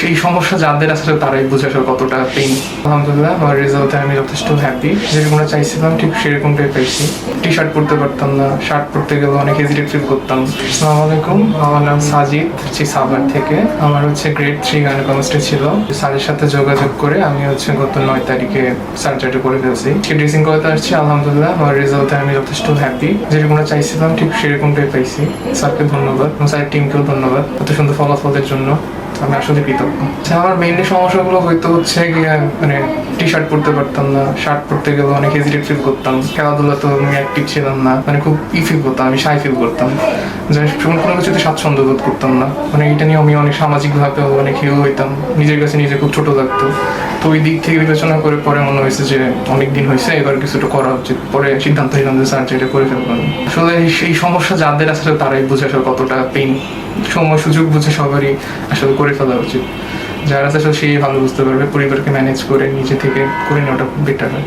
সেই সমস্যা যাদের আসলে তারাই বুঝে আসলে কতটা পেইন আলহামদুলিল্লাহ, আমার রেজাল্টে আমি যথেষ্ট হ্যাপি যেরকমটা চাইছিলাম, ঠিক সেরকমটাই পেয়েছি টি শার্ট পরতে পারতাম না শার্ট পরতে গেলে অনেক হেজিটেট ফিল করতাম। আসসালামু আলাইকুম, আমার নাম সাজিদ, হচ্ছে সাভার থেকে। আমার হচ্ছে গ্রেড থ্রি গাইনোকমিস্ট্রি ছিল। স্যারের সাথে যোগাযোগ করে আমি হচ্ছে গত নয় তারিখে সার্জারি করে ফেলছি। ড্রেসিং করতে আসছি, আলহামদুলিল্লাহ, আমার রেজাল্টে আমি যথেষ্ট হ্যাপি যেরকমটা চাইছিলাম, ঠিক সেরকমটাই পাইছি। স্যারকে ধন্যবাদ স্যারের টিমকেও ধন্যবাদ, এত সুন্দর ফলাফলের জন্য। আমি আসলে কৃতজ্ঞ। আচ্ছা, আমার মেইনলি সমস্যাগুলো হয়তো হচ্ছে মানে টি শার্ট পরতে পারতাম না শার্ট পরতে গেলে অনেক হেজিটেট ফিল করতাম। খেলাধুলা তো আমি অ্যাক্টিভ ছিলাম না মানে খুব ই ফিল করতাম আমি সাই ফিল করতাম। যে কোনো কিছুতে স্বাচ্ছন্দ্য বোধ করতাম না। মানে এটা নিয়ে আমি অনেক সামাজিকভাবে অনেক হিরো হইতাম। নিজের কাছে নিজে খুব ছোট লাগতো। তো ওই দিক থেকে বিবেচনা করে পরে মনে হয়েছে যে অনেক দিন হয়েছে এবার কিছুটা করা উচিত। পরে সিদ্ধান্ত নিলাম যে সার্জারিটা করে ফেলব আসলে সেই সমস্যা যাদের আসলে তারাই বুঝে আসলে কতটা পেইন সময়, সুযোগ বুঝে সবারই আসলে করে ফেলা উচিত। যারা আছে আসলে সেই ভালো বুঝতে পারবে, পরিবারকে ম্যানেজ করে, নিজে থেকে করে নেওয়াটা বেটার হয়।